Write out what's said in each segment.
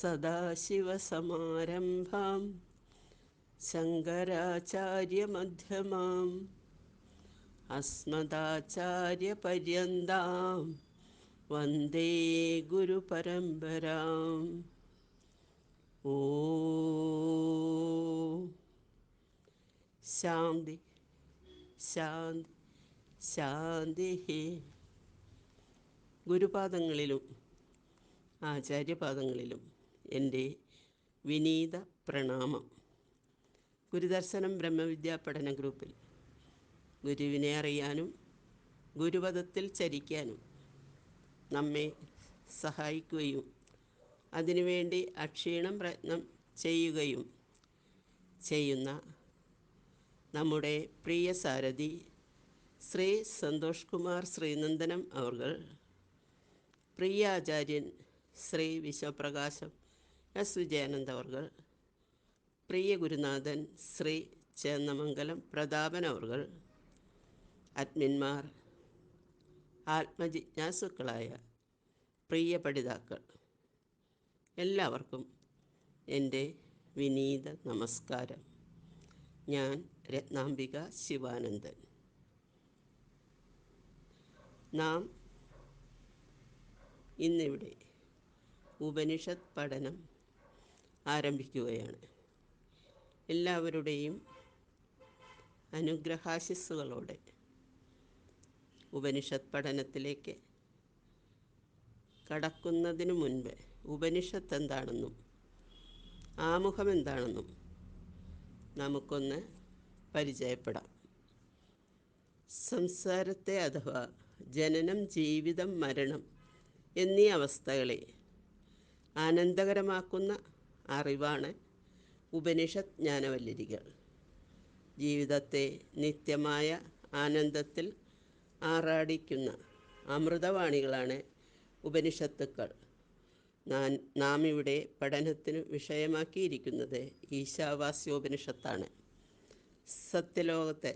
സദാശിവസമാരംഭാം. ശങ്കരാചാര്യമധ്യമാം. അസ്മദാചാര്യപര്യന്താം. വന്ദേ ഗുരുപരമ്പരാം. ഓ ശാന്തി ശാന്തി ശാന്തി ഗുരുപാദങ്ങളിലും ആചാര്യപാദങ്ങളിലും. എന്റെ വിനീത പ്രണാമം. ഗുരുദർശനം ബ്രഹ്മവിദ്യാ പഠന ഗ്രൂപ്പിൽ. ഗുരുവിനെ അറിയാനും ഗുരുപദത്തിൽ ചരിക്കാനും നമ്മെ സഹായിക്കുകയും അതിനുവേണ്ടി അക്ഷീണം പ്രയത്നം ചെയ്യുകയും ചെയ്യുന്ന നമ്മുടെ പ്രിയ സാരഥി ശ്രീ സന്തോഷ് കുമാർ ശ്രീനന്ദനം അവർ പ്രിയ ആചാര്യൻ ശ്രീ വിശ്വപ്രകാശം. എസ് വിജയാനന്ദ പ്രിയ ഗുരുനാഥൻ ശ്രീ ചേന്നമംഗലം പ്രതാപൻ അവർ അഡ്മിന്മാർ ആത്മജിജ്ഞാസുക്കളായ പ്രിയ പഠിതാക്കൾ എല്ലാവർക്കും എന്റെ വിനീത നമസ്കാരം. ഞാൻ രത്നാംബിക ശിവാനന്ദൻ. നാം ഇന്നിവിടെ ഉപനിഷത് പഠനം ആരംഭിക്കുകയാണ്. എല്ലാവരുടെയും അനുഗ്രഹാശിസ്സുകളോടെ ഉപനിഷത്ത് പഠനത്തിലേക്ക് കടക്കുന്നതിനു മുൻപ് ഉപനിഷത്ത് എന്താണെന്നും ആമുഖം എന്താണെന്നും നമുക്കൊന്ന് പരിചയപ്പെടാം. സംസാരത്തെ അഥവാ ജനനം ജീവിതം മരണം എന്നീ അവസ്ഥകളെ ആനന്ദകരമാക്കുന്ന അറിവാണ്. ഉപനിഷത് ജ്ഞാനവല്ലരികൾ ജീവിതത്തെ നിത്യമായ ആനന്ദത്തിൽ ആറാടിക്കുന്ന അമൃതവാണികളാണ് ഉപനിഷത്തുക്കൾ. നാം നാം ഇവിടെ പഠനത്തിന് വിഷയമാക്കിയിരിക്കുന്നത് ഈശാവാസ്യോപനിഷത്താണ്. സത്യലോകത്തെ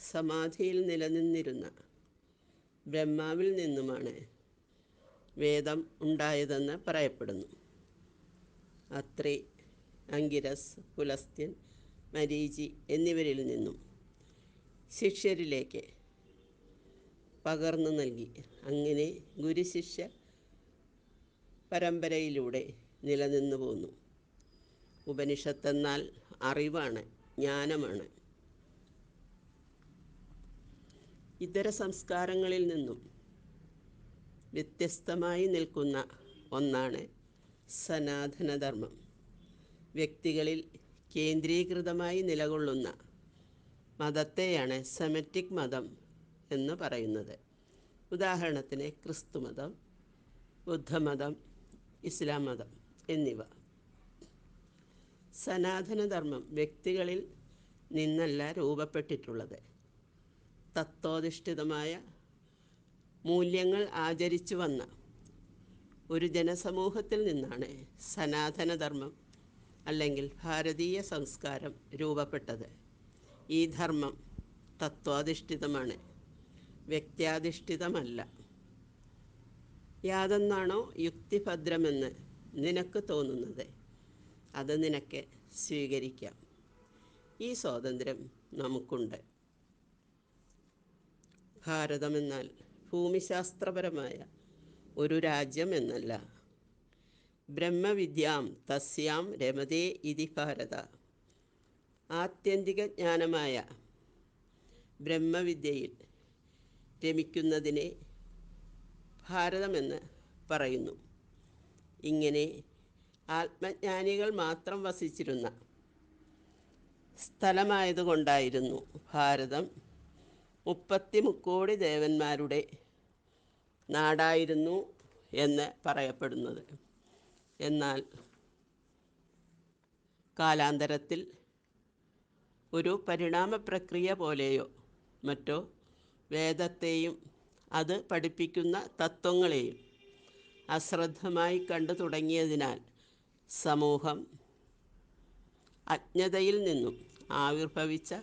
സമാധിയിൽ നിലനിന്നിരുന്ന ബ്രഹ്മാവിൽ നിന്നുമാണ് വേദം ഉണ്ടായതെന്ന് പറയപ്പെടുന്നു. അത്രി അങ്കിരസ് പുലസ്ത്യൻ മരീചി എന്നിവരിൽ നിന്നും ശിഷ്യരിലേക്ക് പകർന്നു നൽകി. അങ്ങനെ ഗുരുശിഷ്യ പരമ്പരയിലൂടെ നിലനിന്നു പോന്നു. ഉപനിഷത്തെന്നാൽ അറിവാണ് ജ്ഞാനമാണ്. ഇതര സംസ്കാരങ്ങളിൽ നിന്നും വ്യത്യസ്തമായി നിൽക്കുന്ന ഒന്നാണ് സനാതനധർമ്മം. വ്യക്തികളിൽ കേന്ദ്രീകൃതമായി നിലകൊള്ളുന്ന മതത്തെയാണ് സെമറ്റിക് മതം എന്ന് പറയുന്നത്. ഉദാഹരണത്തിന് ക്രിസ്തുമതം ബുദ്ധമതം ഇസ്ലാം മതം എന്നിവ. സനാതനധർമ്മം വ്യക്തികളിൽ നിന്നല്ല രൂപപ്പെട്ടിട്ടുള്ളത്. തത്വാധിഷ്ഠിതമായ മൂല്യങ്ങൾ ആചരിച്ചു വന്ന ഒരു ജനസമൂഹത്തിൽ നിന്നാണ് സനാതനധർമ്മം അല്ലെങ്കിൽ ഭാരതീയ സംസ്കാരം രൂപപ്പെട്ടത്. ഈ ധർമ്മം തത്വാധിഷ്ഠിതമാണ് വ്യക്തിയാധിഷ്ഠിതമല്ല. യാതൊന്നാണോ യുക്തിഭദ്രമെന്ന് നിനക്ക് തോന്നുന്നത്? അത് നിനക്ക് സ്വീകരിക്കാം. ഈ സ്വാതന്ത്ര്യം നമുക്കുണ്ട്. ഭാരതമെന്നാൽ ഭൂമിശാസ്ത്രപരമായ ഒരു രാജ്യം എന്നല്ല. ബ്രഹ്മവിദ്യാം തസ്യാം രമതേ ഇതി ഭാരത. ആത്യന്തിക ജ്ഞാനമായ ബ്രഹ്മവിദ്യയിൽ രമിക്കുന്നതിനെ ഭാരതമെന്ന് പറയുന്നു. ഇങ്ങനെ ആത്മജ്ഞാനികൾ മാത്രം വസിച്ചിരുന്ന സ്ഥലമായതുകൊണ്ടായിരുന്നു ഭാരതം മുപ്പത്തി മുക്കോടി ദേവന്മാരുടെ നാടായിരുന്നു എന്ന് പറയപ്പെടുന്നത്. എന്നാൽ കാലാന്തരത്തിൽ ഒരു പരിണാമ പ്രക്രിയ പോലെയോ മറ്റോ വേദത്തെയും അത് പഠിപ്പിക്കുന്ന തത്വങ്ങളെയും അശ്രദ്ധമായി കണ്ടു തുടങ്ങിയതിനാൽ സമൂഹം അജ്ഞതയിൽ നിന്നും ആവിർഭവിച്ച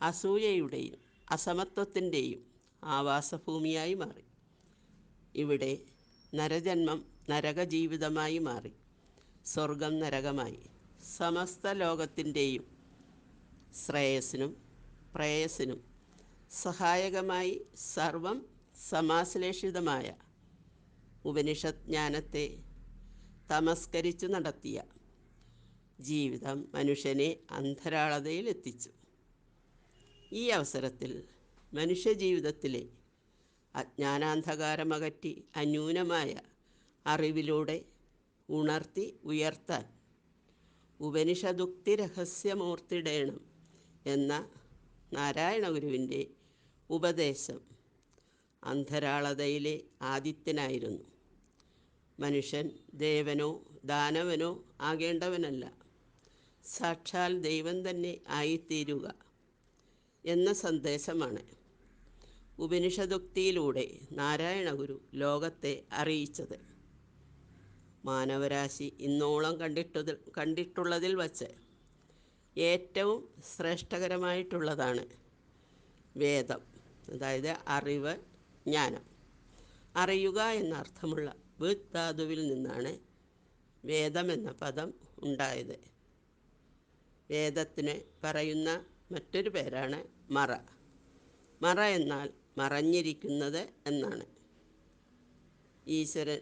അസൂയയുടെയും അസമത്വത്തിന്റെയും ആവാസഭൂമിയായി മാറി. ഇവിടെ നരജന്മം നരകജീവിതമായി മാറി. സ്വർഗം നരകമായി. സമസ്ത ലോകത്തിന്റെയും ശ്രേയസിനും പ്രേയസിനും സഹായകമായി സർവം സമാശ്ലേഷിതമായ ഉപനിഷത് ജ്ഞാനത്തെ തമസ്കരിച്ചു നടത്തിയ ജീവിതം മനുഷ്യനെ അന്ധരാളതയിൽ എത്തിച്ചു ഈ അവസരത്തിൽ മനുഷ്യജീവിതത്തിലെ അജ്ഞാനാന്ധകാരമകറ്റി അന്യൂനമായ അറിവിലൂടെ ഉണർത്തി ഉയർത്താൻ ഉപനിഷദുക്തി രഹസ്യമൂർത്തിടേണം എന്ന നാരായണ ഗുരുവിന്റെ ഉപദേശം അന്ധരാളതയിലെ ആദിത്യനായിരുന്നു. മനുഷ്യൻ ദേവനോ ദാനവനോ ആകേണ്ടവനല്ല. സാക്ഷാൽ ദൈവം തന്നെ ആയിത്തീരുക എന്ന സന്ദേശമാണ്. ഉപനിഷദുക്തിയിലൂടെ നാരായണ ഗുരു ലോകത്തെ അറിയിച്ചത്. മാനവരാശി ഇന്നോളം കണ്ടിട്ടതിൽ കണ്ടിട്ടുള്ളതിൽ വച്ച് ഏറ്റവും ശ്രേഷ്ഠകരമായിട്ടുള്ളതാണ് വേദം അതായത് അറിവ് ജ്ഞാനം. അറിയുക എന്നർത്ഥമുള്ള അർത്ഥമുള്ള നിന്നാണ് വേദം എന്ന പദം ഉണ്ടായത്. വേദത്തിന് പറയുന്ന മറ്റൊരു പേരാണ് മറ. മറ എന്നാൽ മറഞ്ഞിരിക്കുന്നത് എന്നാണ്. ഈശ്വരൻ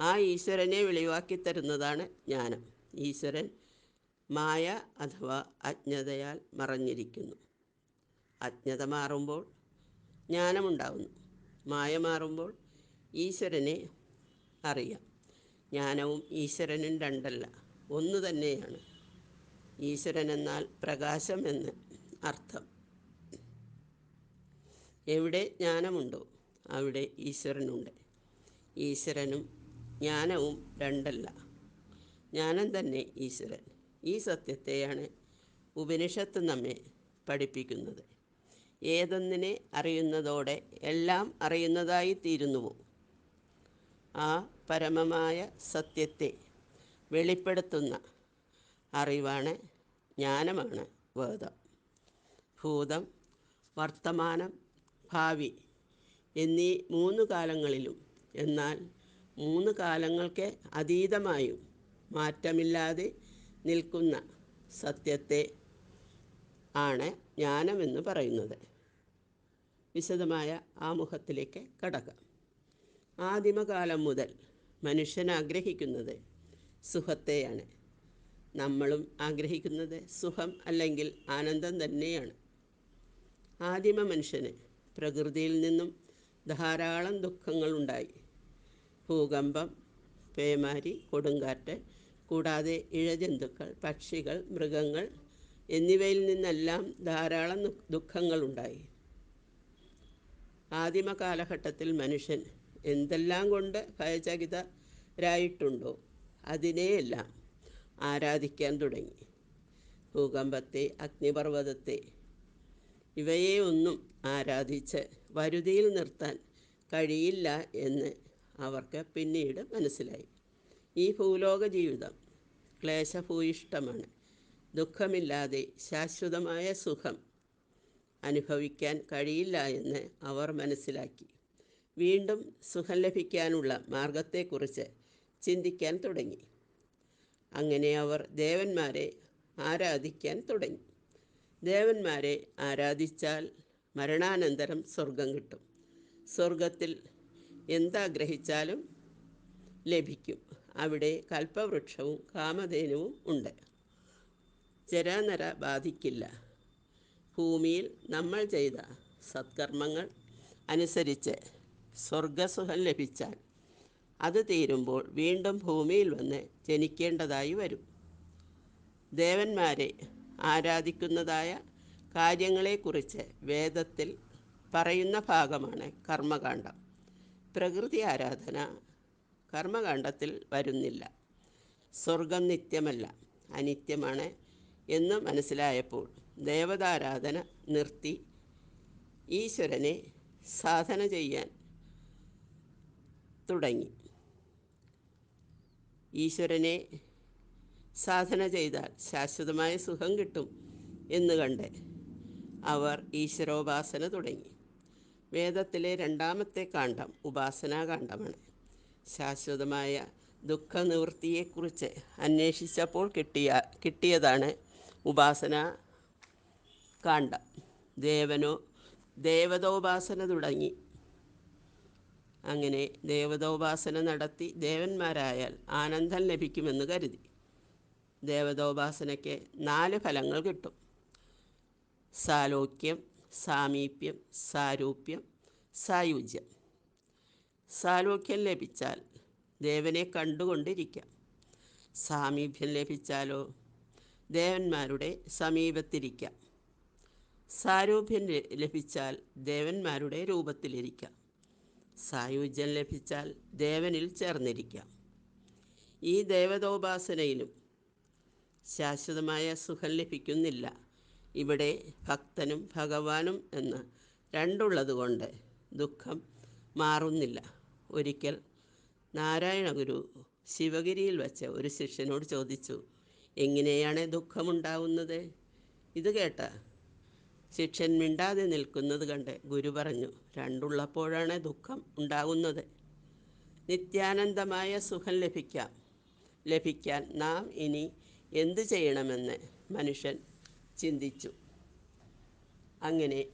ആ ഈശ്വരനെ വെളിവാക്കി തരുന്നതാണ് ജ്ഞാനം. ഈശ്വരൻ മായ അഥവാ അജ്ഞതയാൽ മറഞ്ഞിരിക്കുന്നു. അജ്ഞത മാറുമ്പോൾ ജ്ഞാനമുണ്ടാവുന്നു. മായ മാറുമ്പോൾ ഈശ്വരനെ അറിയാം. ജ്ഞാനവും ഈശ്വരനും രണ്ടല്ല ഒന്ന് തന്നെയാണ്. ഈശ്വരൻ എന്നാൽ പ്രകാശം എന്ന് അർത്ഥം. എവിടെ ജ്ഞാനമുണ്ടോ അവിടെ ഈശ്വരനുണ്ട്. ഈശ്വരനും ജ്ഞാനവും രണ്ടല്ല. ജ്ഞാനം തന്നെ ഈശ്വരൻ. ഈ സത്യത്തെയാണ് ഉപനിഷത്ത് നമ്മെ പഠിപ്പിക്കുന്നത്. ഏതൊന്നിനെ അറിയുന്നതോടെ എല്ലാം അറിയുന്നതായി തീരുന്നുവോ? ആ പരമമായ സത്യത്തെ വെളിപ്പെടുത്തുന്ന അറിവാണ് ജ്ഞാനമാണ് വേദം. ഭൂതം വർത്തമാനം ഭാവി എന്നീ മൂന്ന് കാലങ്ങളിലും. എന്നാൽ മൂന്ന് കാലങ്ങൾക്ക് അതീതമായും മാറ്റമില്ലാതെ നിൽക്കുന്ന സത്യത്തെ ആണ് ജ്ഞാനമെന്ന് പറയുന്നത്. വിശദമായ ആമുഖത്തിലേക്ക് കടക്കാം. ആദിമകാലം മുതൽ മനുഷ്യൻ ആഗ്രഹിക്കുന്നത് സുഖത്തെയാണ്. നമ്മളും ആഗ്രഹിക്കുന്നത് സുഖം അല്ലെങ്കിൽ ആനന്ദം തന്നെയാണ്. ആദിമ മനുഷ്യന് പ്രകൃതിയിൽ നിന്നും ധാരാളം ദുഃഖങ്ങളുണ്ടായി. ഭൂകമ്പം പേമാരി കൊടുങ്കാറ്റ് കൂടാതെ ഇഴജന്തുക്കൾ പക്ഷികൾ മൃഗങ്ങൾ എന്നിവയിൽ നിന്നെല്ലാം ധാരാളം ദുഃഖങ്ങളുണ്ടായി. ആദിമ കാലഘട്ടത്തിൽ മനുഷ്യൻ എന്തെല്ലാം കൊണ്ട് ഭയചകിതരായിട്ടുണ്ടോ അതിനെയെല്ലാം ആരാധിക്കാൻ തുടങ്ങി. ഭൂകമ്പത്തെ അഗ്നിപർവതത്തെ ഇവയെ ഒന്നും ആരാധിച്ച് വരുതിയിൽ നിർത്താൻ കഴിയില്ല എന്ന് അവർക്ക് പിന്നീട് മനസ്സിലായി. ഈ ഭൂലോക ജീവിതം ക്ലേശഭൂയിഷ്ടമാണ്. ദുഃഖമില്ലാതെ ശാശ്വതമായ സുഖം അനുഭവിക്കാൻ കഴിയില്ല എന്ന് അവർ മനസ്സിലാക്കി. വീണ്ടും സുഖം ലഭിക്കാനുള്ള മാർഗത്തെക്കുറിച്ച് ചിന്തിക്കാൻ തുടങ്ങി. അങ്ങനെ അവർ ദേവന്മാരെ ആരാധിക്കാൻ തുടങ്ങി. ദേവന്മാരെ ആരാധിച്ചാൽ മരണാനന്തരം സ്വർഗം കിട്ടും. സ്വർഗത്തിൽ എന്താഗ്രഹിച്ചാലും ലഭിക്കും. അവിടെ കൽപ്പവൃക്ഷവും കാമധേനുവും ഉണ്ട്. ചരാനര ബാധിക്കില്ല. ഭൂമിയിൽ നമ്മൾ ചെയ്ത സത്കർമ്മങ്ങൾ അനുസരിച്ച് സ്വർഗസുഖം ലഭിച്ചാൽ അത് തീരുമ്പോൾ വീണ്ടും ഭൂമിയിൽ വന്ന് ജനിക്കേണ്ടതായി വരും. ദേവന്മാരെ ആരാധിക്കുന്നതായ കാര്യങ്ങളെക്കുറിച്ച് വേദത്തിൽ പറയുന്ന ഭാഗമാണ് കർമ്മകാണ്ഡം പ്രകൃതി ആരാധന കർമ്മകാണ്ഡത്തിൽ വരുന്നില്ല. സ്വർഗം നിത്യമല്ല അനിത്യമാണ് എന്ന് മനസ്സിലായപ്പോൾ ദേവതാരാധന നിർത്തി ഈശ്വരനെ സാധന ചെയ്യാൻ തുടങ്ങി. ഈശ്വരനെ സാധന ചെയ്താൽ ശാശ്വതമായ സുഖം കിട്ടും എന്ന് കണ്ട് അവർ ഈശ്വരോപാസന തുടങ്ങി. വേദത്തിലെ രണ്ടാമത്തെ കാണ്ഡം ഉപാസനാകാന്ഡമാണ് ശാശ്വതമായ ദുഃഖനിവൃത്തിയെക്കുറിച്ച് അന്വേഷിച്ചപ്പോൾ കിട്ടിയ കിട്ടിയതാണ് ഉപാസന കാണ്ഡം. ദേവനോ ദേവതോപാസന തുടങ്ങി. അങ്ങനെ ദേവതോപാസന നടത്തി ദേവന്മാരായാൽ ആനന്ദം ലഭിക്കുമെന്ന് കരുതി. ദേവതോപാസനയ്ക്ക് നാല് ഫലങ്ങൾ കിട്ടും. സാലോക്യം സാമീപ്യം സാരൂപ്യം സായുജ്യം. സാലോക്യം ലഭിച്ചാൽ ദേവനെ കണ്ടുകൊണ്ടിരിക്കാം സാമീപ്യം ലഭിച്ചാലോ? ദേവന്മാരുടെ സമീപത്തിരിക്കാം സാരൂപ്യം ലഭിച്ചാൽ ദേവന്മാരുടെ രൂപത്തിലിരിക്കാം സായുജ്യം ലഭിച്ചാൽ ദേവനിൽ ചേർന്നിരിക്കാം ഈ ദേവതോപാസനയിലും ശാശ്വതമായ സുഖം ലഭിക്കുന്നില്ല. ഇവിടെ ഭക്തനും ഭഗവാനും എന്ന് രണ്ടുള്ളതുകൊണ്ട് ദുഃഖം മാറുന്നില്ല. ഒരിക്കൽ നാരായണ ഗുരു ശിവഗിരിയിൽ വച്ച് ഒരു ശിഷ്യനോട് ചോദിച്ചു എങ്ങനെയാണ് ദുഃഖമുണ്ടാവുന്നത്? ഇത് കേട്ട ശിഷ്യൻ മിണ്ടാതെ നിൽക്കുന്നത് കണ്ട് ഗുരു പറഞ്ഞു രണ്ടുള്ളപ്പോഴാണ് ദുഃഖം ഉണ്ടാകുന്നത് നിത്യാനന്ദമായ സുഖം ലഭിക്കാം. ലഭിക്കാൻ നാം ഇനി എന്തു ചെയ്യണമെന്ന് മനുഷ്യൻ ചിന്തിച്ചു. അങ്ങനെ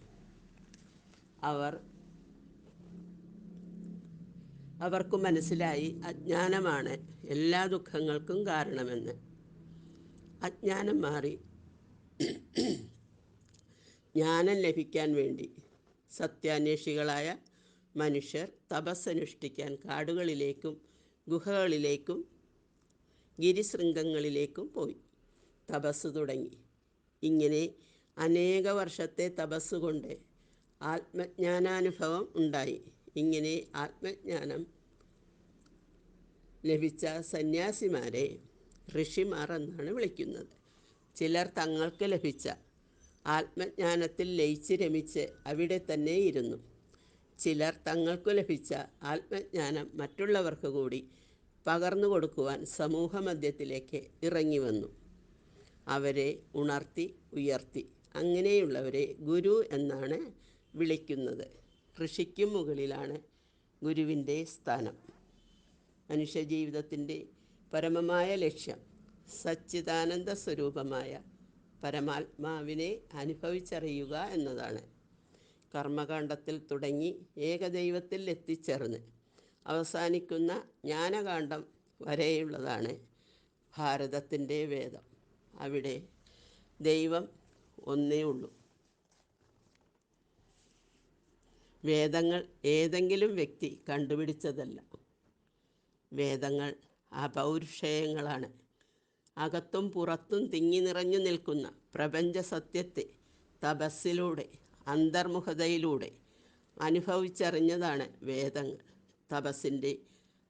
അവർ അവർക്ക് മനസ്സിലായി അജ്ഞാനമാണ് എല്ലാ ദുഃഖങ്ങൾക്കും കാരണമെന്ന്. അജ്ഞാനം മാറി ജ്ഞാനം ലഭിക്കാൻ വേണ്ടി സത്യാന്വേഷികളായ മനുഷ്യർ തപസ്സനുഷ്ഠിക്കാൻ കാടുകളിലേക്കും ഗുഹകളിലേക്കും ഗിരിശൃംഗങ്ങളിലേക്കും പോയി. തപസ് തുടങ്ങി. ഇങ്ങനെ അനേക വർഷത്തെ തപസ് കൊണ്ട് ആത്മജ്ഞാനാനുഭവം ഉണ്ടായി. ഇങ്ങനെ ആത്മജ്ഞാനം ലഭിച്ച സന്യാസിമാരെ ഋഷിമാർ എന്നാണ് വിളിക്കുന്നത്. ചിലർ തങ്ങൾക്ക് ലഭിച്ച ആത്മജ്ഞാനത്തിൽ ലയിച്ച് രമിച്ച് അവിടെ തന്നെ ഇരുന്നു ചിലർ തങ്ങൾക്ക് ലഭിച്ച ആത്മജ്ഞാനം മറ്റുള്ളവർക്ക് കൂടി പകർന്നു കൊടുക്കുവാൻ സമൂഹമധ്യത്തിലേക്ക് ഇറങ്ങി വന്നു. അവരെ ഉണർത്തി ഉയർത്തി. അങ്ങനെയുള്ളവരെ ഗുരു എന്നാണ് വിളിക്കുന്നത്. ഋഷിക്കും മുകളിലാണ് ഗുരുവിന്റെ സ്ഥാനം. മനുഷ്യജീവിതത്തിന്റെ പരമമായ ലക്ഷ്യം സച്ചിദാനന്ദ സ്വരൂപമായ പരമാത്മാവിനെ അനുഭവിച്ചറിയുക എന്നതാണ്. കർമ്മകാണ്ഡത്തിൽ തുടങ്ങി ഏകദൈവത്തിൽ എത്തിച്ചേർന്ന് അവസാനിക്കുന്ന ജ്ഞാനകാന്ഡം വരെയുള്ളതാണ് ഭാരതത്തിന്റെ വേദം. അവിടെ ദൈവം ഒന്നേ ഉള്ളൂ. വേദങ്ങൾ ഏതെങ്കിലും വ്യക്തി കണ്ടുപിടിച്ചതല്ല. വേദങ്ങൾ അപൗരുഷേയങ്ങളാണ്. അകത്തും പുറത്തും തിങ്ങി നിറഞ്ഞു നിൽക്കുന്ന പ്രപഞ്ച സത്യത്തെ തപസ്സിലൂടെ അന്തർമുഖതയിലൂടെ അനുഭവിച്ചറിഞ്ഞതാണ് വേദങ്ങൾ. തപസ്സിന്റെ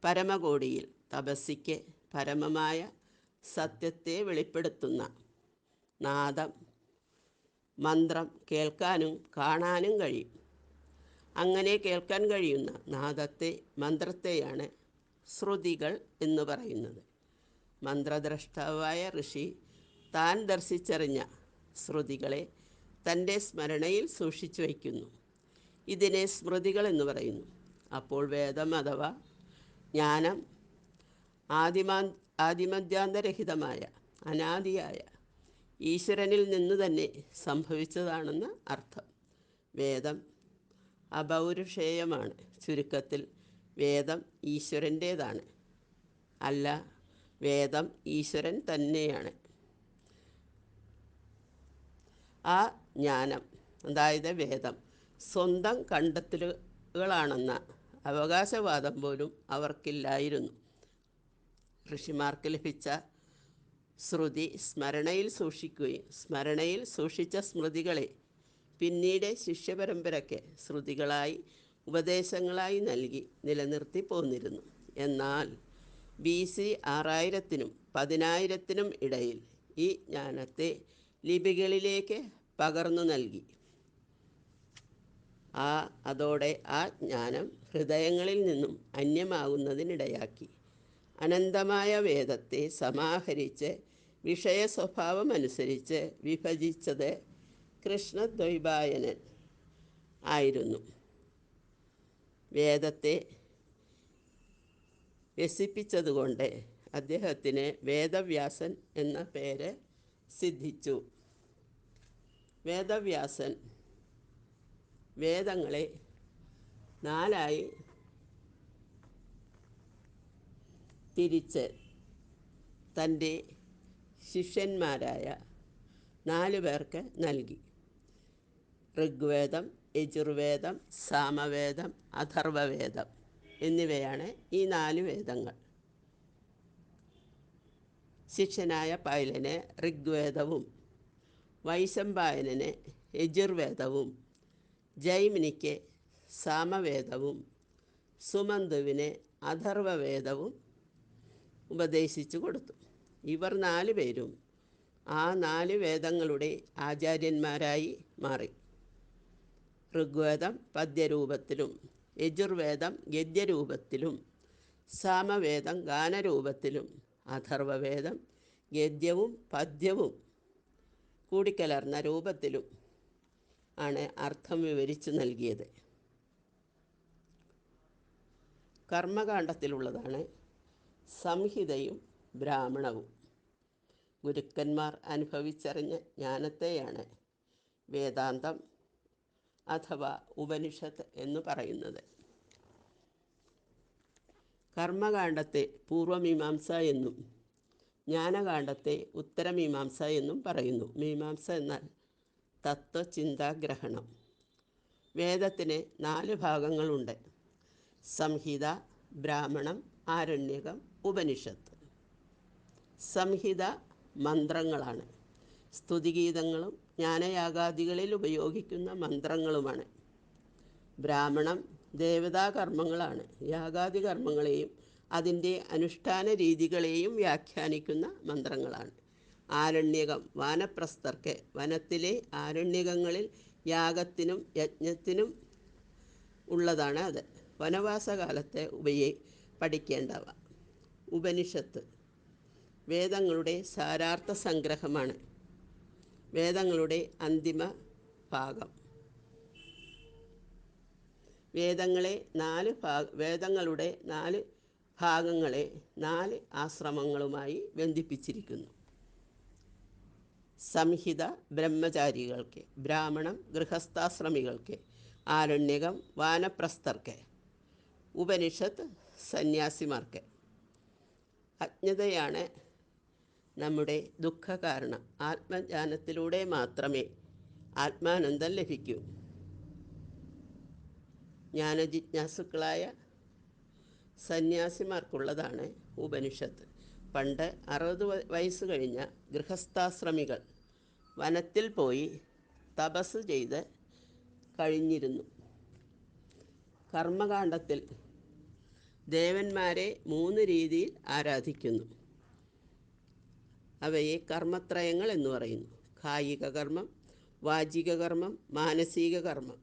പരമകോടിയിൽ തപസ്സിക്ക് പരമമായ സത്യത്തെ വെളിപ്പെടുത്തുന്ന നാദം മന്ത്രം കേൾക്കാനും കാണാനും കഴിയും. അങ്ങനെ കേൾക്കാൻ കഴിയുന്ന നാദത്തെ മന്ത്രത്തെയാണ് ശ്രുതികൾ എന്ന് പറയുന്നത്. മന്ത്രദ്രഷ്ടാവായ ഋഷി താൻ ദർശിച്ചറിഞ്ഞ ശ്രുതികളെ തന്റെ സ്മരണയിൽ സൂക്ഷിച്ചു വയ്ക്കുന്നു. ഇതിനെ സ്മൃതികൾ എന്ന് പറയുന്നു. അപ്പോൾ വേദം അഥവാ ജ്ഞാനം ആദിമാ ആദിമദ്യാന്തരഹിതമായ അനാദിയായ ഈശ്വരനിൽ നിന്ന് തന്നെ സംഭവിച്ചതാണെന്ന് അർത്ഥം. വേദം അപൗരുഷേയമാണ്. ചുരുക്കത്തിൽ വേദം ഈശ്വരന്റേതാണ്. അല്ല വേദം ഈശ്വരൻ തന്നെയാണ്. ആ ജ്ഞാനം അതായത് വേദം സ്വന്തം കണ്ടെത്തലുകളാണെന്ന അവകാശവാദം പോലും അവർക്കില്ലായിരുന്നു. ഋഷിമാർക്ക് ലഭിച്ച ശ്രുതി സ്മരണയിൽ സൂക്ഷിക്കുകയും സ്മരണയിൽ സൂക്ഷിച്ച സ്മൃതികളെ പിന്നീട് ശിഷ്യപരമ്പരയ്ക്ക് ശ്രുതികളായി ഉപദേശങ്ങളായി നൽകി നിലനിർത്തി പോന്നിരുന്നു. എന്നാൽ ബി സി ആറായിരത്തിനും പതിനായിരത്തിനും ഇടയിൽ ഈ ജ്ഞാനത്തെ ലിപികളിലേക്ക് പകർന്നു നൽകി. ആ അതോടെ ആ ജ്ഞാനം ഹൃദയങ്ങളിൽ നിന്നും അന്യമാകുന്നതിനിടയാക്കി. അനന്തമായ വേദത്തെ സമാഹരിച്ച് വിഷയ സ്വഭാവമനുസരിച്ച് വിഭജിച്ചത് കൃഷ്ണദ്വൈപായനൻ ആയിരുന്നു. വേദത്തെ വ്യസിപ്പിച്ചതുകൊണ്ട് അദ്ദേഹത്തിന് വേദവ്യാസൻ എന്ന പേര് സിദ്ധിച്ചു. വേദവ്യാസൻ വേദങ്ങളെ നാലായി തിരിച്ച് തന്റെ ശിഷ്യന്മാരായ നാല് പേർക്ക് നൽകി. ഋഗ്വേദം യജുർവേദം സാമവേദം അഥർവവേദം എന്നിവയാണ് ഈ നാല് വേദങ്ങൾ. ശിഷ്യനായ പൈലന് ഋഗ്വേദവും വൈശമ്പായനെ യജുർവേദവും ജൈമിനിക്ക് സാമവേദവും സുമന്തുവിന് അഥർവവേദവും ഉപദേശിച്ചു കൊടുത്തു. ഇവർ നാല് പേരും ആ നാല് വേദങ്ങളുടെ ആചാര്യന്മാരായി മാറി. ഋഗ്വേദം പദ്യരൂപത്തിലും യജുർവേദം ഗദ്യരൂപത്തിലും സാമവേദം ഗാനരൂപത്തിലും അഥർവവേദം ഗദ്യവും പദ്യവും കൂടിക്കലർന്ന രൂപത്തിലും ആണ് അർത്ഥം വിവരിച്ചു നൽകിയത്. കർമ്മകാണ്ഡത്തിലുള്ളതാണ് സംഹിതയും ബ്രാഹ്മണവും. ഗുരുക്കന്മാർ അനുഭവിച്ചറിഞ്ഞ ജ്ഞാനത്തെയാണ് വേദാന്തം അഥവാ ഉപനിഷത്ത് എന്ന് പറയുന്നത്. കർമ്മകാണ്ഡത്തെ പൂർവമീമാംസ എന്നും ജ്ഞാനകാണ്ഡത്തെ ഉത്തരമീമാംസ എന്നും പറയുന്നു. മീമാംസ എന്നാൽ തത്വചിന്താഗ്രഹണം. വേദത്തിന് നാല് ഭാഗങ്ങളുണ്ട്. സംഹിത ബ്രാഹ്മണം ആരണ്യകം ഉപനിഷത്ത്. സംഹിത മന്ത്രങ്ങളാണ്. സ്തുതിഗീതങ്ങളും ജ്ഞാനയാഗാദികളിൽ ഉപയോഗിക്കുന്ന മന്ത്രങ്ങളുമാണ്. ബ്രാഹ്മണം ദേവതാകർമ്മങ്ങളാണ്. യാഗാദി കർമ്മങ്ങളെയും അതിന്റെ അനുഷ്ഠാന രീതികളെയും വ്യാഖ്യാനിക്കുന്ന മന്ത്രങ്ങളാണ്. ആരണ്യകം. വാനപ്രസ്ഥർക്ക് വനത്തിലെ ആരണ്യകങ്ങളിൽ യാഗത്തിനും യജ്ഞത്തിനും ഉള്ളതാണ് അത്. വനവാസകാലത്തെ ഉപയെ പഠിക്കേണ്ടവ. ഉപനിഷത്ത്. വേദങ്ങളുടെ സാരാർത്ഥ സംഗ്രഹമാണ് വേദങ്ങളുടെ അന്തിമ ഭാഗം. വേദങ്ങളെ നാല് ഭാഗ വേദങ്ങളുടെ നാല് ഭാഗങ്ങളെ നാല് ആശ്രമങ്ങളുമായി ബന്ധിപ്പിച്ചിരിക്കുന്നു. സംഹിത ബ്രഹ്മചാരികൾക്ക് ബ്രാഹ്മണം ഗൃഹസ്ഥാശ്രമികൾക്ക് ആരണ്യകം വാനപ്രസ്ഥർക്ക് ഉപനിഷത്ത് സന്യാസിമാർക്ക്. അജ്ഞതയാണ് നമ്മുടെ ദുഃഖകാരണം. ആത്മജ്ഞാനത്തിലൂടെ മാത്രമേ ആത്മാനന്ദം ലഭിക്കൂ. ജ്ഞാനജിജ്ഞാസുക്കളായ സന്യാസിമാർക്കുള്ളതാണ് ഉപനിഷത്ത്. പണ്ട് അറുപത് വയസ്സ് കഴിഞ്ഞ ഗൃഹസ്ഥാശ്രമികൾ വനത്തിൽ പോയി തപസ് ചെയ്ത് കഴിഞ്ഞിരുന്നു. കർമ്മകാണ്ഡത്തിൽ ദേവന്മാരെ മൂന്ന് രീതിയിൽ ആരാധിക്കുന്നു. അവയെ കർമ്മത്രയങ്ങൾ എന്ന് പറയുന്നു. കായിക കർമ്മം വാചിക കർമ്മം മാനസിക കർമ്മം.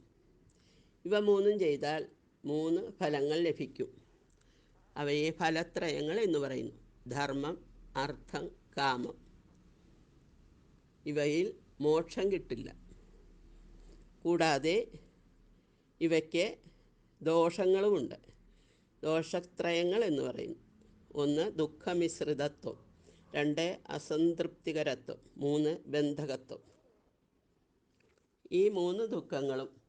ഇവ മൂന്നും ചെയ്താൽ മൂന്ന് ഫലങ്ങൾ ലഭിക്കും. അവയെ ഫലത്രയങ്ങൾ എന്ന് പറയുന്നു. ധർമ്മം അർത്ഥം കാമം. ഇവയിൽ മോക്ഷം കിട്ടില്ല. കൂടാതെ ഇവയ്ക്ക് ദോഷങ്ങളുമുണ്ട്. ദോഷത്രയങ്ങൾ എന്ന് പറയും. ഒന്ന് ദുഃഖമിശ്രിതത്വം. രണ്ട് അസംതൃപ്തികരത്വം. മൂന്ന് ബന്ധകത്വം. ഈ മൂന്ന് ദുഃഖങ്ങളും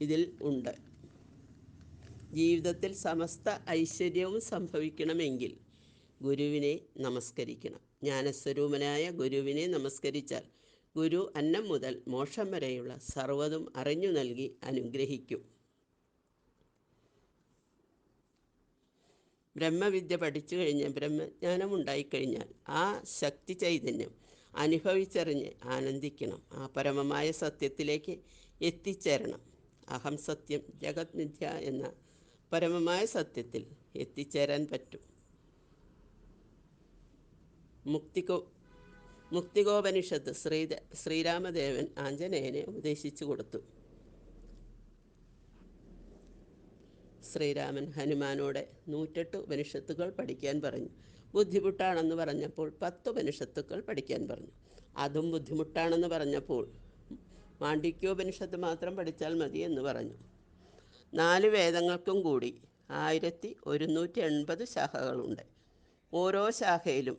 ഇതിൽ ഉണ്ട്. ജീവിതത്തിൽ സമസ്ത ഐശ്വര്യവും സംഭവിക്കണമെങ്കിൽ ഗുരുവിനെ നമസ്കരിക്കണം. ജ്ഞാനസ്വരൂപനായ ഗുരുവിനെ നമസ്കരിച്ചാൽ ഗുരു അന്നം മുതൽ മോക്ഷം വരെയുള്ള സർവതും അറിഞ്ഞു നൽകി അനുഗ്രഹിക്കും. ബ്രഹ്മവിദ്യ പഠിച്ചു കഴിഞ്ഞ് ബ്രഹ്മജ്ഞാനം ഉണ്ടായിക്കഴിഞ്ഞാൽ ആ ശക്തി ചൈതന്യം അനുഭവിച്ചറിഞ്ഞ് ആനന്ദിക്കണം. ആ പരമമായ സത്യത്തിലേക്ക് എത്തിച്ചേരണം. അഹം സത്യം ജഗത് മിഥ്യ എന്ന പരമമായ സത്യത്തിൽ എത്തിച്ചേരാൻ പറ്റും. മുക്തികോ മുക്തികോപനിഷത്ത് ശ്രീ ശ്രീരാമദേവൻ ആഞ്ജനേയനെ ഉപദേശിച്ചു കൊടുത്തു. ശ്രീരാമൻ ഹനുമാനോടെ നൂറ്റെട്ട് ഉപനിഷത്തുകൾ പഠിക്കാൻ പറഞ്ഞു. ബുദ്ധിമുട്ടാണെന്ന് പറഞ്ഞപ്പോൾ പത്ത് ഉപനിഷത്തുക്കൾ പഠിക്കാൻ പറഞ്ഞു. അതും ബുദ്ധിമുട്ടാണെന്ന് പറഞ്ഞപ്പോൾ മാണ്ഡിക്യോപനിഷത്ത് മാത്രം പഠിച്ചാൽ മതി എന്ന് പറഞ്ഞു. നാല് വേദങ്ങൾക്കും കൂടി ആയിരത്തി ഒരുന്നൂറ്റി എൺപത് ശാഖകളുണ്ട്. ഓരോ ശാഖയിലും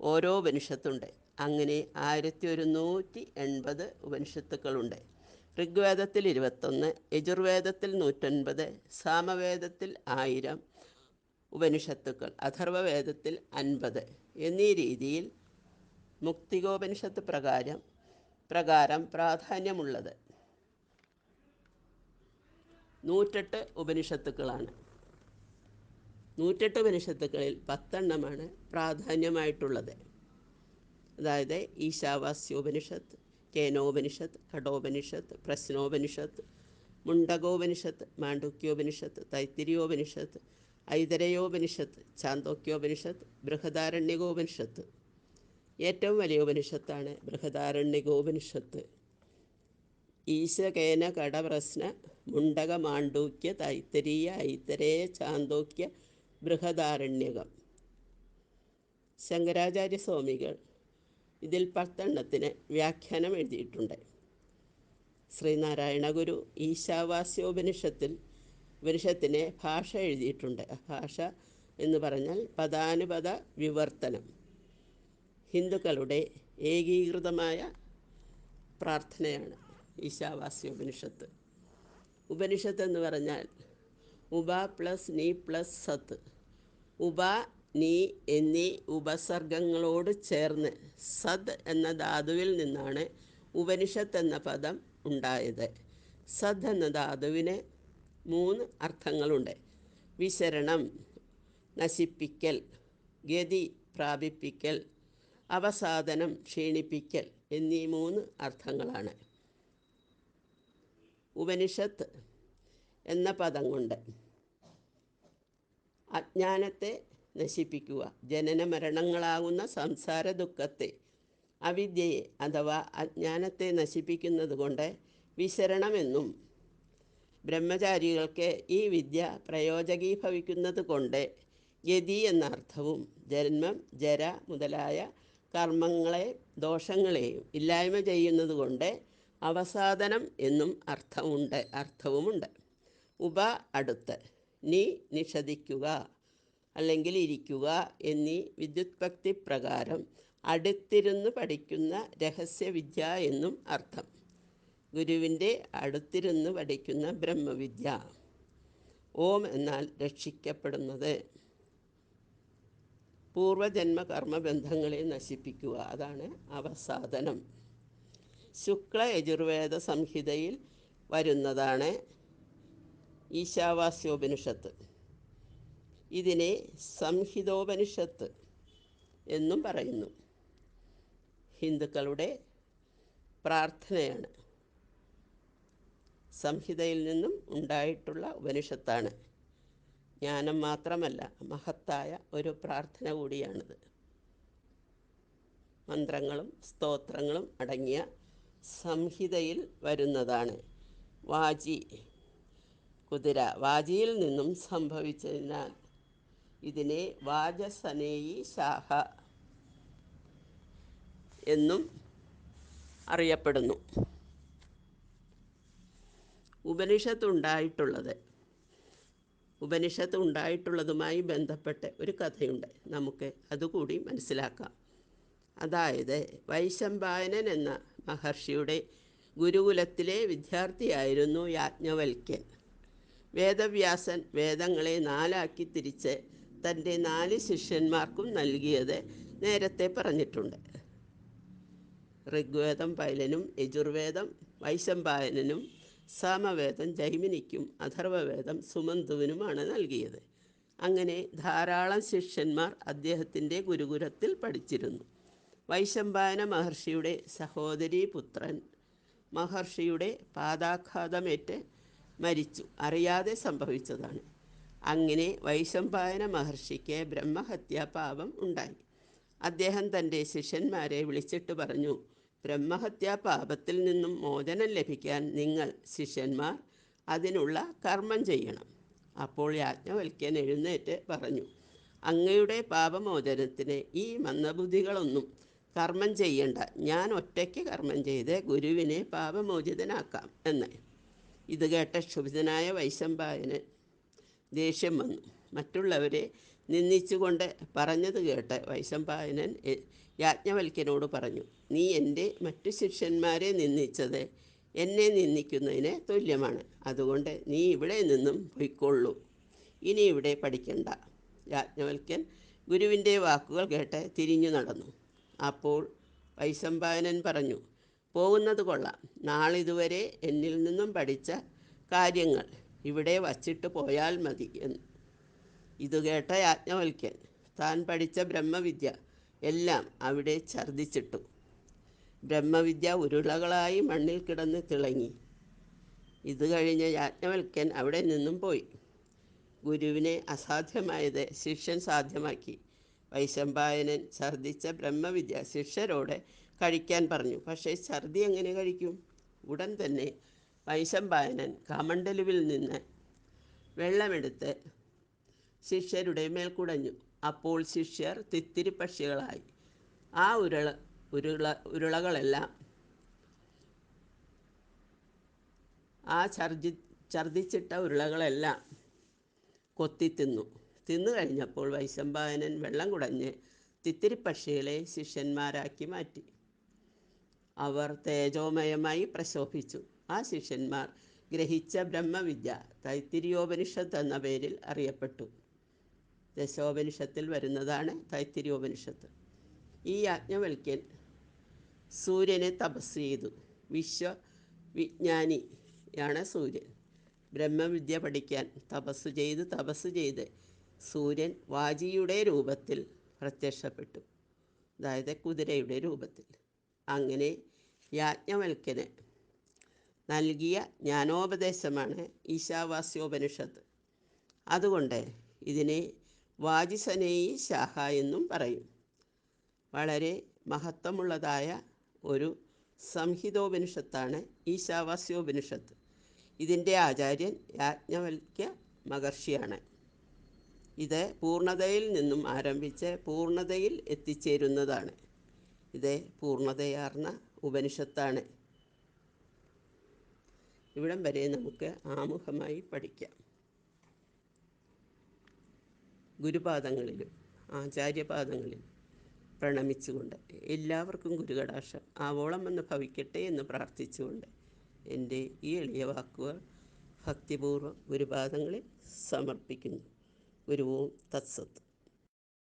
ഓരോ ഉപനിഷത്തുണ്ട്. അങ്ങനെ ആയിരത്തി ഒരുന്നൂറ്റി എൺപത് ഉപനിഷത്തുക്കളുണ്ട്. ഋഗ്വേദത്തിൽ ഇരുപത്തൊന്ന് യജുർവേദത്തിൽ നൂറ്റൊൻപത് സാമവേദത്തിൽ ആയിരം ഉപനിഷത്തുക്കൾ അഥർവവേദത്തിൽ അൻപത് എന്നീ രീതിയിൽ മുക്തികോപനിഷത്ത് പ്രകാരം പ്രകാരം പ്രാധാന്യമുള്ളത്. നൂറ്റെട്ട് ഉപനിഷത്തുക്കളാണ്. നൂറ്റെട്ട് ഉപനിഷത്തുക്കളിൽ പത്തെണ്ണമാണ് പ്രാധാന്യമായിട്ടുള്ളത്. അതായത് ഈശാവാസ്യോപനിഷത്ത് കേനോപനിഷത്ത് കടോപനിഷത്ത് പ്രശ്നോപനിഷത്ത് മുണ്ടകോപനിഷത്ത് മാണ്ഡുക്യോപനിഷത്ത് തൈത്തിരിയോപനിഷത്ത് ഐതരയോപനിഷത്ത് ചാന്തോക്യോപനിഷത്ത് ബൃഹദാരണ്യകോപനിഷത്ത്. ഏറ്റവും വലിയ ഉപനിഷത്താണ് ബൃഹദാരണ്യകോപനിഷത്ത്. ഈശകേന കടപ്രശ്ന മുണ്ടക മാണ്ഡൂക്യ തൈത്തരീയ ഐത്തരേയ ചാന്തോക്യ ബൃഹദാരണ്യകം. ശങ്കരാചാര്യ സ്വാമികൾ ഇതിൽ പത്തെണ്ണത്തിന് വ്യാഖ്യാനം എഴുതിയിട്ടുണ്ട്. ശ്രീനാരായണ ഗുരു ഈശാവാസ്യോപനിഷത്തിൽ ഉപനിഷത്തിനെ ഭാഷ എഴുതിയിട്ടുണ്ട്. ഭാഷ എന്ന് പറഞ്ഞാൽ പദാനുപദ വിവർത്തനം. ഹിന്ദുക്കളുടെ ഏകീകൃതമായ പ്രാർത്ഥനയാണ്. ഈശാവാസ്യോപനിഷത്ത് ഉപനിഷത്ത്. ഉപനിഷത്ത് എന്ന് പറഞ്ഞാൽ ഉപ പ്ലസ് നീ പ്ലസ് സത്ത്. ഉപ നീ എന്നീ ഉപസർഗങ്ങളോട് ചേർന്ന് സദ് എന്ന ധാതുവിൽ നിന്നാണ് ഉപനിഷത്ത് എന്ന പദം ഉണ്ടായത്. സദ് എന്ന ധാതുവിന് മൂന്ന് അർത്ഥങ്ങളുണ്ട്. വിശരണം നശിപ്പിക്കൽ ഗതി പ്രാപിപ്പിക്കൽ അവസാദനം ക്ഷീണിപ്പിക്കൽ എന്നീ മൂന്ന് അർത്ഥങ്ങളാണ്. ഉപനിഷത്ത് എന്ന പദം കൊണ്ട് അജ്ഞാനത്തെ നശിപ്പിക്കുക ജനന മരണങ്ങളാകുന്ന സംസാര ദുഃഖത്തെ അവിദ്യയെ അഥവാ അജ്ഞാനത്തെ നശിപ്പിക്കുന്നത് കൊണ്ട് വിശരണമെന്നും ബ്രഹ്മചാരികൾക്ക് ഈ വിദ്യ പ്രയോജകീഭവിക്കുന്നത് കൊണ്ട് ഗതി എന്ന അർത്ഥവും ജന്മം ജര മുതലായ കർമ്മങ്ങളെ ദോഷങ്ങളെയും ഇല്ലായ്മ ചെയ്യുന്നത് കൊണ്ട് അവസാദനം എന്നും അർത്ഥമുണ്ട് അർത്ഥവുമുണ്ട്. ഉപ അടുത്ത് നീ നിഷധിക്കുക അല്ലെങ്കിൽ ഇരിക്കുക എന്നീ വിദ്യുത്ഭക്തി പ്രകാരം അടുത്തിരുന്ന് പഠിക്കുന്ന രഹസ്യവിദ്യ എന്നും അർത്ഥം. ഗുരുവിന്റെ അടുത്തിരുന്ന് പഠിക്കുന്ന ബ്രഹ്മവിദ്യ. ഓം എന്നാൽ രക്ഷിക്കപ്പെടുന്നത്. പൂർവജന്മ കർമ്മബന്ധങ്ങളെ നശിപ്പിക്കുക അതാണ് അവസാദനം. ശുക്ല യജുർവേദ സംഹിതയിൽ വരുന്നതാണ് ഈശാവാസ്യോപനിഷത്ത്. ഇതിനെ സംഹിതോപനിഷത്ത് എന്നും പറയുന്നു. ഹിന്ദുക്കളുടെ പ്രാർത്ഥനയാണ്. സംഹിതയിൽ നിന്നും ഉണ്ടായിട്ടുള്ള ഉപനിഷത്താണ്. ജ്ഞാനം മാത്രമല്ല മഹത്തായ ഒരു പ്രാർത്ഥന കൂടിയാണിത്. മന്ത്രങ്ങളും സ്തോത്രങ്ങളും അടങ്ങിയ സംഹിതയിൽ വരുന്നതാണ്. വാജി കുതിര. വാജിയിൽ നിന്നും സംഭവിച്ചതിനാൽ ഇതിനെ വാജസനേയി ശാഖ എന്നും അറിയപ്പെടുന്നു. ഉപനിഷത്തുണ്ടായിട്ടുള്ളത് ഉപനിഷത്ത് ഉണ്ടായിട്ടുള്ളതുമായി ബന്ധപ്പെട്ട് ഒരു കഥയുണ്ട്. നമുക്ക് അതുകൂടി മനസ്സിലാക്കാം. അതായത് വൈശമ്പായനൻ എന്ന മഹർഷിയുടെ ഗുരുകുലത്തിലെ വിദ്യാർത്ഥിയായിരുന്നു യാജ്ഞവൽക്യൻ. വേദവ്യാസൻ വേദങ്ങളെ നാലാക്കി തിരിച്ച് തന്റെ നാല് ശിഷ്യന്മാർക്കും നൽകിയത് നേരത്തെ പറഞ്ഞിട്ടുണ്ട്. ഋഗ്വേദം പൈലനും യജുർവേദം വൈശമ്പായനനും സാമവേദം ജൈമിനിക്കും അഥർവവേദം സുമന്തുവിനുമാണ് നൽകിയത്. അങ്ങനെ ധാരാളം ശിഷ്യന്മാർ അദ്ദേഹത്തിന്റെ ഗുരുകുലത്തിൽ പഠിച്ചിരുന്നു. വൈശമ്പായന മഹർഷിയുടെ സഹോദരീ പുത്രൻ. മഹർഷിയുടെ പാദാഘാതമേറ്റ് മരിച്ചു. അറിയാതെ സംഭവിച്ചതാണ്. അങ്ങനെ വൈശമ്പായന മഹർഷിക്ക് ബ്രഹ്മഹത്യാ പാപം ഉണ്ടായി. അദ്ദേഹം തന്റെ ശിഷ്യന്മാരെ വിളിച്ചിട്ട് പറഞ്ഞു ബ്രഹ്മഹത്യാ പാപത്തിൽ നിന്നും മോചനം ലഭിക്കാൻ നിങ്ങൾ ശിഷ്യന്മാർ അതിനുള്ള കർമ്മം ചെയ്യണം. അപ്പോൾ യാജ്ഞവൽക്യൻ എഴുന്നേറ്റ് പറഞ്ഞു അങ്ങയുടെ പാപമോചനത്തിന് ഈ മന്ദബുദ്ധികളൊന്നും കർമ്മം ചെയ്യണ്ട. ഞാൻ ഒറ്റയ്ക്ക് കർമ്മം ചെയ്ത് ഗുരുവിനെ പാപമോചിതനാക്കാം എന്ന്. ഇത് കേട്ട ക്ഷുഭിതനായ വൈശമ്പായന് ദേഷ്യം വന്നു. മറ്റുള്ളവരെ നിന്ദിച്ചുകൊണ്ട് പറഞ്ഞത് കേട്ട് വൈശമ്പായനൻ യാജ്ഞവൽക്കനോട് പറഞ്ഞു നീ എന്റെ മറ്റു ശിഷ്യന്മാരെ നിന്ദിച്ചത് എന്നെ നിന്ദിക്കുന്നതിന് തുല്യമാണ്. അതുകൊണ്ട് നീ ഇവിടെ നിന്നും പൊയ്ക്കൊള്ളൂ. ഇനി ഇവിടെ പഠിക്കണ്ട. യാജ്ഞവൽക്കൻ ഗുരുവിന്റെ വാക്കുകൾ കേട്ട് തിരിഞ്ഞു നടന്നു. അപ്പോൾ വൈശമ്പായനൻ പറഞ്ഞു പോകുന്നത് കൊള്ളാം. നാളിതുവരെ എന്നിൽ നിന്നും പഠിച്ച കാര്യങ്ങൾ ഇവിടെ വച്ചിട്ട് പോയാൽ മതി എന്ന്. ഇത് കേട്ട യാജ്ഞവൽക്കൻ താൻ പഠിച്ച ബ്രഹ്മവിദ്യ എല്ലാം അവിടെ ഛർദിച്ചിട്ടു ബ്രഹ്മവിദ്യ ഉരുളകളായി മണ്ണിൽ കിടന്ന് തിളങ്ങി. ഇത് കഴിഞ്ഞ് യാജ്ഞവൽക്കൻ അവിടെ നിന്നും പോയി. ഗുരുവിനെ അസാധ്യമായത് ശിഷ്യൻ സാധ്യമാക്കി. വൈശമ്പായനൻ ഛർദിച്ച ബ്രഹ്മവിദ്യ ശിഷ്യരോട് കഴിക്കാൻ പറഞ്ഞു. പക്ഷേ ഛർദി എങ്ങനെ കഴിക്കും? ഉടൻ തന്നെ വൈശമ്പായനൻ കമണ്ടലുവിൽ നിന്ന് വെള്ളമെടുത്ത് ശിഷ്യരുടെ മേൽ കുടഞ്ഞു. അപ്പോൾ ശിഷ്യർ തിത്തിരി പക്ഷികളായി ആ ഉരുള ഉരുള ഉരുളകളെല്ലാം ആ ഛർദി ഛർദിച്ചിട്ട ഉരുളകളെല്ലാം കൊത്തി തിന്നു കഴിഞ്ഞപ്പോൾ വൈശമ്പായനൻ വെള്ളം കുടഞ്ഞ് തിത്തിരിപ്പക്ഷികളെ ശിഷ്യന്മാരാക്കി മാറ്റി. അവർ തേജോമയമായി പ്രശോഭിച്ചു. ആ ശിഷ്യന്മാർ ഗ്രഹിച്ച ബ്രഹ്മവിദ്യ തൈത്തിരിയോപനിഷത്ത് എന്ന പേരിൽ അറിയപ്പെട്ടു. ദശോപനിഷത്തിൽ വരുന്നതാണ് തൈത്തിരിയോപനിഷത്ത്. ഈ യാജ്ഞവൽക്യൻ സൂര്യനെ തപസ് ചെയ്തു. വിശ്വ വിജ്ഞാനിയാണ് സൂര്യൻ. ബ്രഹ്മവിദ്യ പഠിക്കാൻ തപസ് ചെയ്ത് തപസ് ചെയ്ത് സൂര്യൻ വാജിയുടെ രൂപത്തിൽ പ്രത്യക്ഷപ്പെട്ടു. അതായത് കുതിരയുടെ രൂപത്തിൽ. അങ്ങനെ യാജ്ഞവൽക്കന് നൽകിയ ജ്ഞാനോപദേശമാണ് ഈശാവാസ്യോപനിഷത്ത്. അതുകൊണ്ട് ഇതിനെ വാജിസനേയി ശാഖ എന്നും പറയും. വളരെ മഹത്വമുള്ളതായ ഒരു സംഹിതോപനിഷത്താണ് ഈശാവാസ്യോപനിഷത്ത്. ഇതിന്റെ ആചാര്യൻ യാജ്ഞവൽക്യ മഹർഷിയാണ്. ഇത് പൂർണതയിൽ നിന്നും ആരംഭിച്ച് പൂർണതയിൽ എത്തിച്ചേരുന്നതാണ്. ഇത് പൂർണതയാർന്ന ഉപനിഷത്താണ്. ഇവിടം വരെ നമുക്ക് ആമുഖമായി പഠിക്കാം. ഗുരുപാദങ്ങളിലും ആചാര്യപാദങ്ങളിലും പ്രണമിച്ചുകൊണ്ട് എല്ലാവർക്കും ഗുരുകടാക്ഷം ആവോളം എന്ന് ഭവിക്കട്ടെ എന്ന് പ്രാർത്ഥിച്ചുകൊണ്ട് എന്റെ ഈ എളിയ വാക്കുകൾ ഭക്തിപൂർവം ഗുരുപാദങ്ങളിൽ സമർപ്പിക്കുന്നു. ഗുരുവും തത്സത്ത്